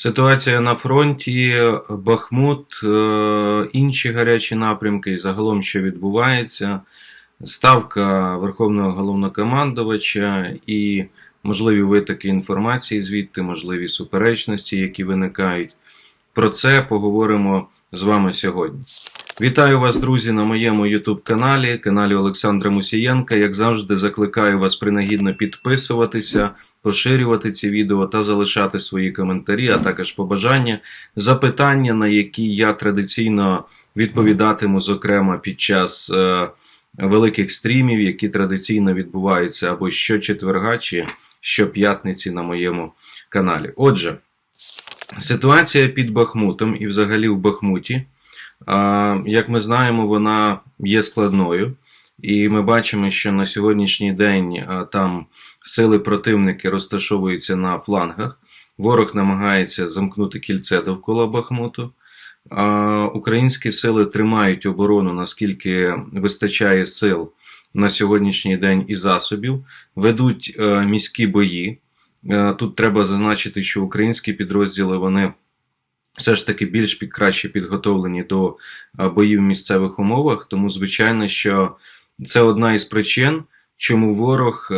Ситуація на фронті, Бахмут, е, інші гарячі напрямки і загалом, що відбувається, ставка Верховного головнокомандувача і можливі витоки інформації звідти, можливі суперечності, які виникають. Про це поговоримо з вами сьогодні. Вітаю вас, друзі, на моєму YouTube каналі, каналі Олександра Мусієнка. Як завжди, закликаю вас принагідно підписуватися, поширювати ці відео та залишати свої коментарі, а також побажання, запитання, на які я традиційно відповідатиму, зокрема під час е, великих стрімів, які традиційно відбуваються або щочетверга, чи щоп'ятниці на моєму каналі. Отже, ситуація під Бахмутом і взагалі в Бахмуті. Як ми знаємо, вона є складною, і ми бачимо, що на сьогоднішній день там сили противники розташовуються на флангах. Ворог намагається замкнути кільце довкола Бахмуту. А, Українські сили тримають оборону, наскільки вистачає сил на сьогоднішній день і засобів, ведуть е, міські бої. Е, Тут треба зазначити, що українські підрозділи вони все ж таки більш під краще підготовлені до а, боїв в місцевих умовах. Тому, звичайно, що це одна із причин, чому ворог е,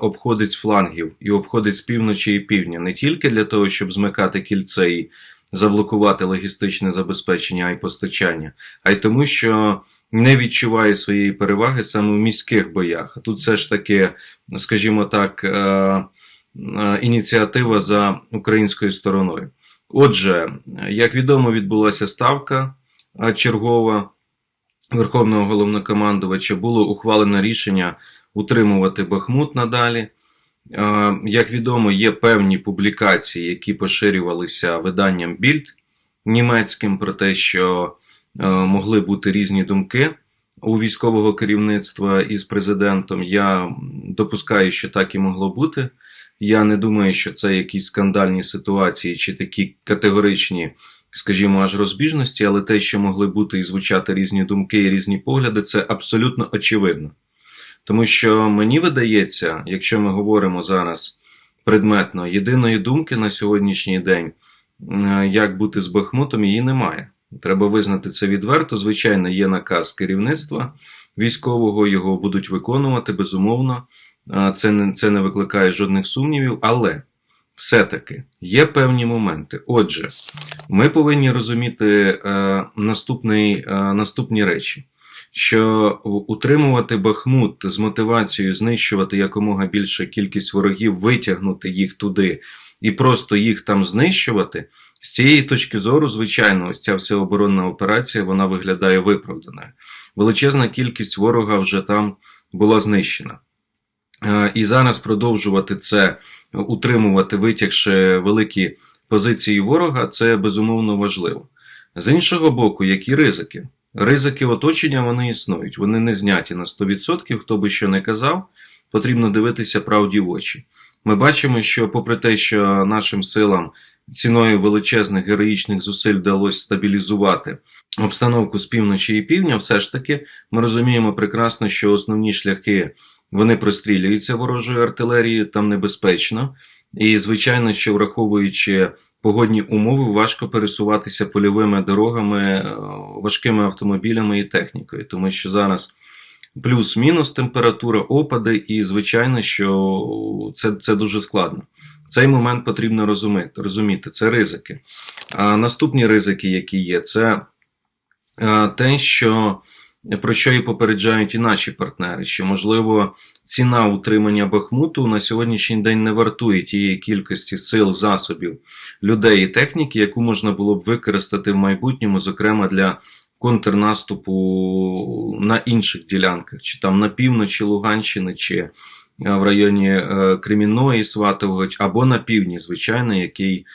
обходить флангів і обходить з півночі і півдня, не тільки для того, щоб змикати кільце і заблокувати логістичне забезпечення і постачання, а й тому, що не відчуває своєї переваги саме в міських боях. Тут все ж таки, скажімо так, е, е, ініціатива за українською стороною. Отже, як відомо, відбулася ставка чергова Верховного головнокомандувача. Було ухвалено рішення утримувати Бахмут надалі. Як відомо, є певні публікації, які поширювалися виданням Більд німецьким про те, що могли бути різні думки у військового керівництва із президентом. Я допускаю, що так і могло бути. Я не думаю, що це якісь скандальні ситуації чи такі категоричні, скажімо, аж розбіжності, але те, що могли бути і звучати різні думки і різні погляди, це абсолютно очевидно. Тому що мені видається, якщо ми говоримо зараз предметно, єдиної думки на сьогоднішній день, як бути з Бахмутом, її немає. Треба визнати це відверто. Звичайно, є наказ керівництва військового, його будуть виконувати безумовно. Це не, це не викликає жодних сумнівів, але все-таки є певні моменти. Отже, ми повинні розуміти е, наступний, е, наступні речі, що утримувати Бахмут з мотивацією знищувати якомога більше кількість ворогів, витягнути їх туди і просто їх там знищувати. З цієї точки зору, звичайно, ось ця вся оборонна операція вона виглядає виправданою. Величезна кількість ворога вже там була знищена. І зараз продовжувати це утримувати, витягши великі позиції ворога, це безумовно важливо. З іншого боку, які ризики? Ризики оточення вони існують, вони не зняті на 100%, хто би що не казав, потрібно дивитися правді в очі. Ми бачимо, що, попри те, що нашим силам ціною величезних героїчних зусиль вдалося стабілізувати обстановку з півночі і півдня, все ж таки ми розуміємо прекрасно, що основні шляхи. Вони прострілюються ворожою артилерією, там небезпечно. І, звичайно, що враховуючи погодні умови, важко пересуватися польовими дорогами, е, важкими автомобілями і технікою, тому що зараз плюс-мінус температура, опади, і, звичайно, що це це дуже складно. Цей момент потрібно розуміти, розуміти це ризики. А наступні ризики, які є, це е, те, що про що і попереджають і наші партнери, що можливо ціна утримання Бахмуту на сьогоднішній день не вартує тієї кількості сил, засобів, людей і техніки, яку можна було б використати в майбутньому, зокрема для контрнаступу на інших ділянках, чи там на півночі Луганщини, чи е, в районі е, Кремінної, Сватового, або на півдні, звичайно, який е,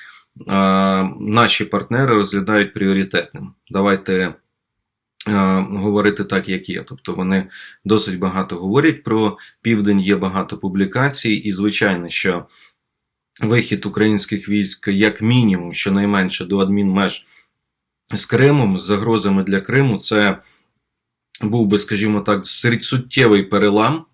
наші партнери розглядають пріоритетним. Давайте. Говорити так, як є. Тобто вони досить багато говорять про південь, є багато публікацій, і, звичайно, що вихід українських військ, як мінімум, щонайменше до адмінмеж з Кримом, з загрозами для Криму, це був би, скажімо так, суттєвий перелам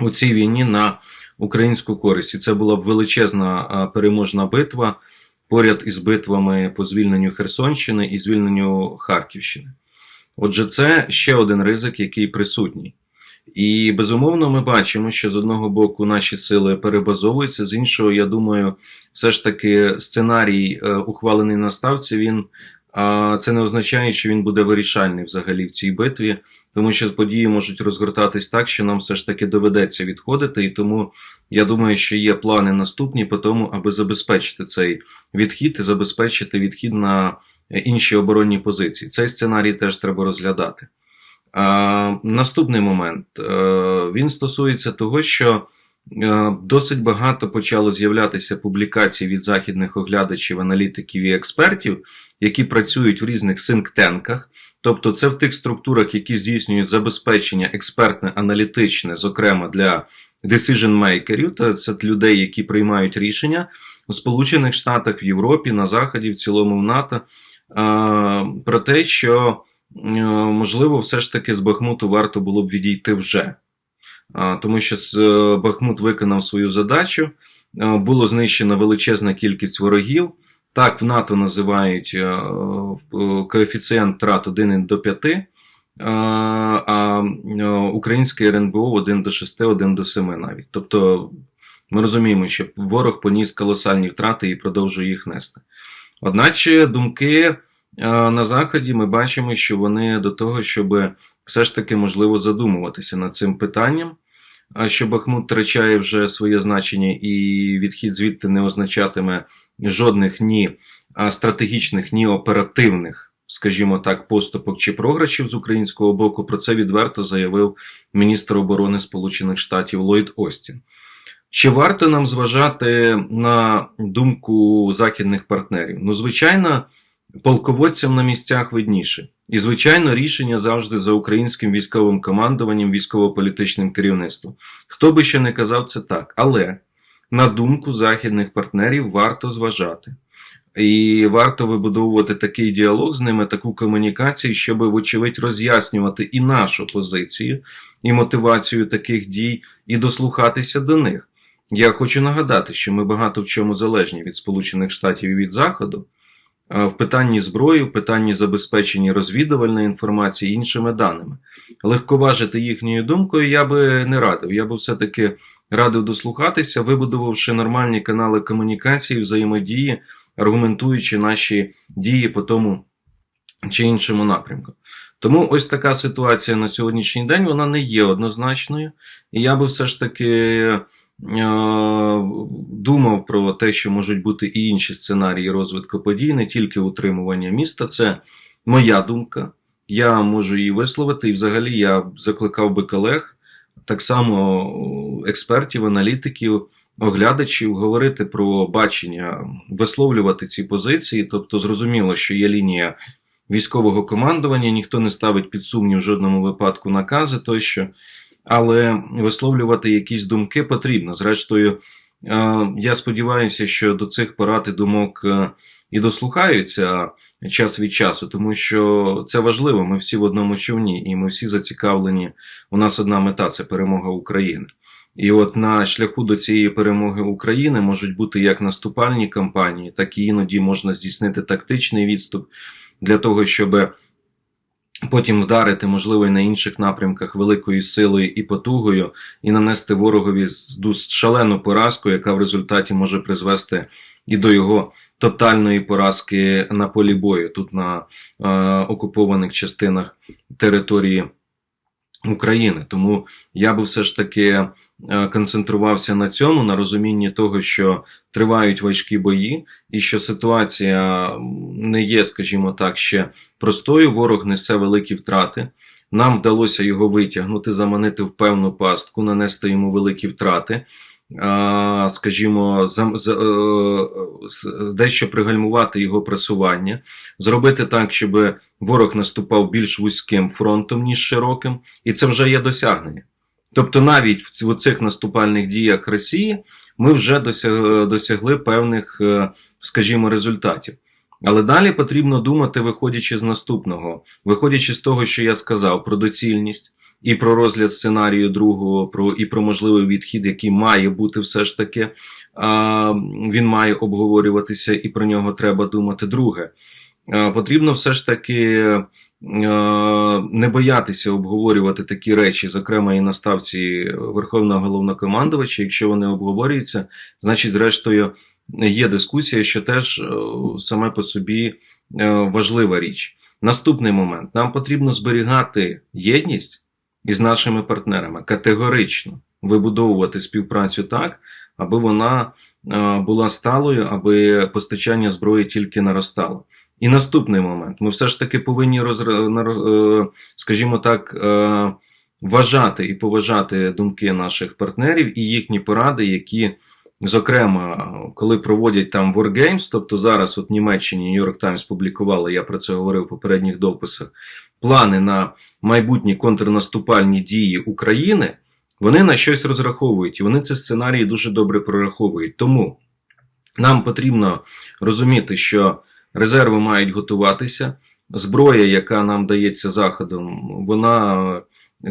у цій війні на українську користь. І це була б величезна переможна битва. поряд із битвами по звільненню Херсонщини і звільненню Харківщини. Отже, це ще один ризик, який присутній. І безумовно, ми бачимо, що з одного боку наші сили перебазовуються, з іншого, я думаю, все ж таки сценарій, е, ухвалений на ставці, він це не означає, що він буде вирішальний взагалі в цій битві, тому що події можуть розгортатись так, що нам все ж таки доведеться відходити. І тому я думаю, що є плани наступні по тому, аби забезпечити цей відхід і забезпечити відхід на інші оборонні позиції. Цей сценарій теж треба розглядати. Наступний момент Е, він стосується того, що е, досить багато почало з'являтися публікацій від західних оглядачів, аналітиків і експертів, які працюють в різних синктенках. Тобто, це в тих структурах, які здійснюють забезпечення експертне, аналітичне, зокрема для decision-мейкерів, та це людей, які приймають рішення у Сполучених Штатах, в Європі, на Заході, в цілому в НАТО, про те, що е, можливо, все ж таки з Бахмуту варто було б відійти вже. Тому що е, Бахмут виконав свою задачу, е, було знищено величезна кількість ворогів. Так, в НАТО називають коефіцієнт трат 1 до 5, е, а українське РНБО 1 до 6, 1 до 7 навіть. Тобто ми розуміємо, що ворог поніс колосальні втрати і продовжує їх нести. Одначе думки е, на Заході ми бачимо, що вони до того, щоб все ж таки можливо задумуватися над цим питанням. А що Бахмут втрачає вже своє значення і відхід звідти не означатиме жодних ні стратегічних, ні оперативних, скажімо так, поступок чи програшів з українського боку. Про це відверто заявив міністр оборони Сполучених Штатів Ллойд Остін. Чи варто нам зважати на думку західних партнерів? Ну, звичайно, полководцям на місцях видніше. І, звичайно, рішення завжди за українським військовим командуванням, військово-політичним керівництвом. Хто би ще не казав це так. Але на думку західних партнерів варто зважати. І варто вибудовувати такий діалог з ними, таку комунікацію, щоб, вочевидь, роз'яснювати і нашу позицію, і мотивацію таких дій, і дослухатися до них. Я хочу нагадати, що ми багато в чому залежні від Сполучених Штатів і від Заходу в питанні зброї, в питанні забезпечення розвідувальної інформації іншими даними. Легковажити їхньою думкою я би не радив. Я би все-таки радив дослухатися, вибудувавши нормальні канали комунікації, взаємодії, аргументуючи наші дії по тому чи іншому напрямку. Тому ось така ситуація на сьогоднішній день вона не є однозначною, і я би все ж таки. Думав про те, що можуть бути і інші сценарії розвитку подій, не тільки утримування міста. Це моя думка. Я можу її висловити, і взагалі я закликав би колег, так само експертів, аналітиків, оглядачів, говорити про бачення, висловлювати ці позиції. Тобто, зрозуміло, що є лінія військового командування, ніхто не ставить під сумнів в жодному випадку накази тощо але висловлювати якісь думки потрібно. Зрештою, е, я сподіваюся, що до цих порад і думок е, і дослухаються час від часу, тому що це важливо. Ми всі в одному човні, і ми всі зацікавлені. У нас одна мета це перемога України. І от на шляху до цієї перемоги України можуть бути як наступальні кампанії, так і іноді можна здійснити тактичний відступ для того, щоб Потім вдарити, можливо, і на інших напрямках великою силою і потугою, і нанести ворогові шалену поразку, яка в результаті може призвести і до його тотальної поразки на полі бою, тут на е, окупованих частинах території України. Тому я би все ж таки. Е, концентрувався на цьому, на розумінні того, що тривають важкі бої, і що ситуація не є, скажімо так, ще простою. Ворог несе великі втрати. Нам вдалося його витягнути, заманити в певну пастку, нанести йому великі втрати. Скажімо, е, дещо пригальмувати його пресування, зробити так, щоб ворог наступав більш вузьким фронтом, ніж широким, і це вже є досягнення. Тобто, навіть в цих наступальних діях Росії ми вже досягли певних, е, скажімо, результатів. Але далі потрібно думати, виходячи з наступного, виходячи з того, що я сказав, про доцільність, і про розгляд сценарію другого, про і про можливий відхід, який має бути все ж таки. Він має обговорюватися, і про нього треба думати. Друге, потрібно все ж таки. Не боятися обговорювати такі речі, зокрема і на ставці Верховного головнокомандувача. Якщо вони обговорюються, значить, зрештою, є дискусія, що теж саме по собі важлива річ. Наступний момент: нам потрібно зберігати єдність із нашими партнерами категорично вибудовувати співпрацю так, аби вона була сталою, аби постачання зброї тільки наростало. І наступний момент: ми все ж таки повинні скажімо так, вважати і поважати думки наших партнерів і їхні поради, які. Зокрема, коли проводять там Wargames, тобто зараз от в Німеччині New York Times публікували, я про це говорив в попередніх дописах, плани на майбутні контрнаступальні дії України, вони на щось розраховують, і вони ці сценарії дуже добре прораховують. Тому нам потрібно розуміти, що резерви мають готуватися. Зброя, яка нам дається Заходом, вона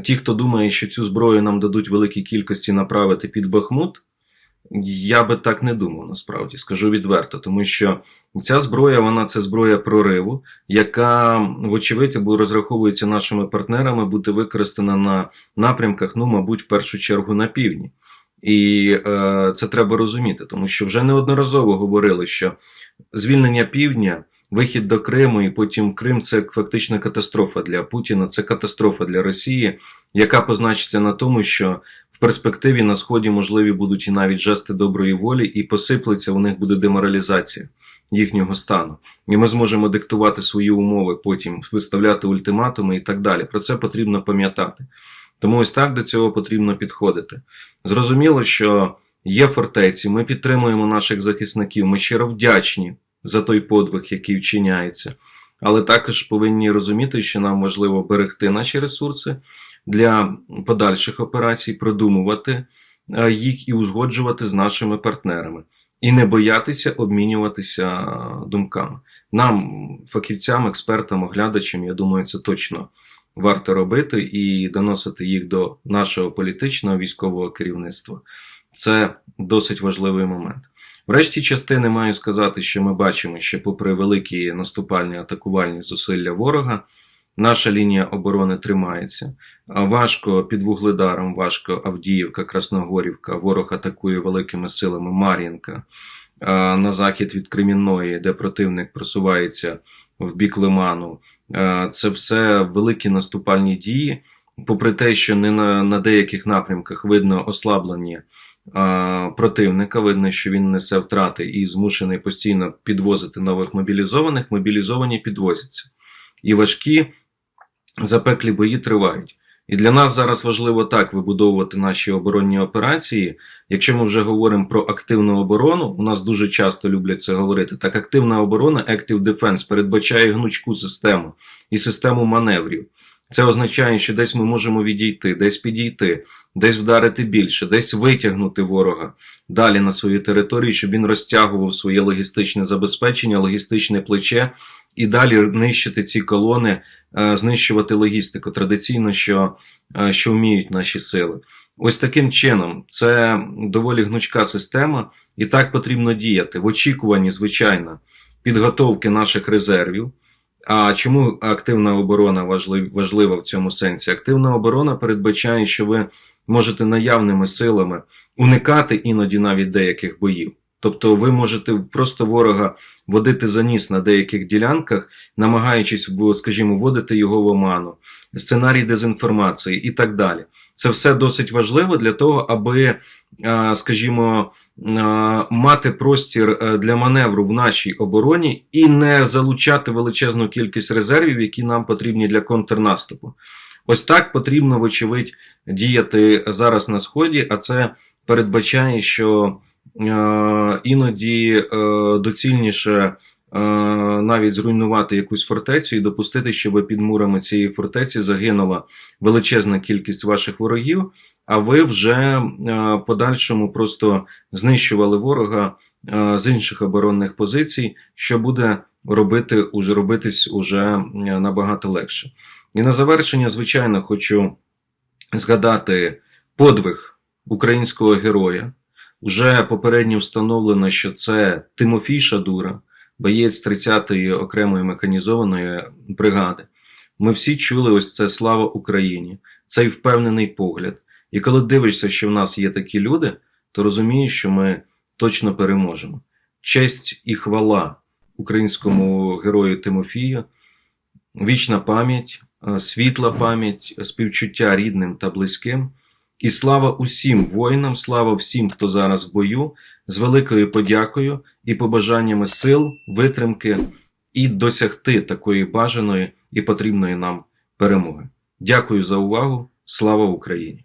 ті, хто думає, що цю зброю нам дадуть великій кількості направити під Бахмут. Я би так не думав, насправді скажу відверто, тому що ця зброя, вона це зброя прориву, яка, вочевидь, або розраховується нашими партнерами, бути використана на напрямках, ну, мабуть, в першу чергу на півдні. І е, це треба розуміти, тому що вже неодноразово говорили, що звільнення півдня, вихід до Криму, і потім Крим це фактично катастрофа для Путіна, це катастрофа для Росії, яка позначиться на тому, що в перспективі на сході можливі будуть і навіть жести доброї волі, і посиплеться у них буде деморалізація їхнього стану. І ми зможемо диктувати свої умови, потім виставляти ультиматуми і так далі. Про це потрібно пам'ятати. Тому ось так до цього потрібно підходити. Зрозуміло, що є фортеці, ми підтримуємо наших захисників, ми щиро вдячні за той подвиг, який вчиняється. Але також повинні розуміти, що нам важливо берегти наші ресурси для подальших операцій, продумувати е, їх і узгоджувати з нашими партнерами, і не боятися обмінюватися думками. Нам, фахівцям, експертам, оглядачам, я думаю, це точно варто робити і доносити їх до нашого політичного військового керівництва. Це досить важливий момент. Врешті частини маю сказати, що ми бачимо, що, попри великі наступальні атакувальні зусилля ворога, наша лінія оборони тримається. Важко під Вугледаром, важко Авдіївка, Красногорівка. Ворог атакує великими силами Мар'їнка на захід від Кремінної, де противник просувається в бік Лиману. Це все великі наступальні дії. Попри те, що не на, на деяких напрямках видно ослаблення противника, видно, що він несе втрати і змушений постійно підвозити нових мобілізованих, мобілізовані підвозяться. І важкі запеклі бої тривають. І для нас зараз важливо так вибудовувати наші оборонні операції. Якщо ми вже говоримо про активну оборону, у нас дуже часто люблять це говорити. Так, активна оборона, Active Defense, передбачає гнучку систему і систему маневрів. Це означає, що десь ми можемо відійти, десь підійти, десь вдарити більше, десь витягнути ворога далі на свою територію, щоб він розтягував своє логістичне забезпечення, логістичне плече і далі нищити ці колони, е, знищувати логістику. Традиційно, що, е, що вміють наші сили. Ось таким чином, це доволі гнучка система, і так потрібно діяти в очікуванні, звичайно, підготовки наших резервів. А чому активна оборона важлива в цьому сенсі? Активна оборона передбачає, що ви можете наявними силами уникати іноді навіть деяких боїв. Тобто ви можете просто ворога водити за ніс на деяких ділянках, намагаючись, скажімо, вводити його в оману, сценарій дезінформації і так далі. Це все досить важливо для того, аби, скажімо, мати простір е, для маневру в нашій обороні і не залучати величезну кількість резервів, які нам потрібні для контрнаступу. Ось так потрібно, вочевидь, діяти зараз на сході, а це передбачає, що е, іноді е, доцільніше навіть зруйнувати якусь фортецю і допустити, щоб під мурами цієї фортеці загинула величезна кількість ваших ворогів, а ви вже подальшому просто знищували ворога з інших оборонних позицій, що буде робити робитись уже набагато легше. І на завершення, звичайно, хочу згадати подвиг українського героя. Уже попередньо встановлено, що це Тимофій Шадура, боєць 30-ї окремої механізованої бригади. Ми всі чули ось це слава Україні, цей впевнений погляд. І коли дивишся, що в нас є такі люди, то розумієш, що ми точно переможемо. Честь і хвала українському герою Тимофію, вічна пам'ять, е, світла пам'ять, співчуття рідним та близьким. І слава усім воїнам, слава всім, хто зараз в бою, з великою подякою і побажаннями сил, витримки і досягти такої бажаної і потрібної нам перемоги. Дякую за увагу. Слава Україні!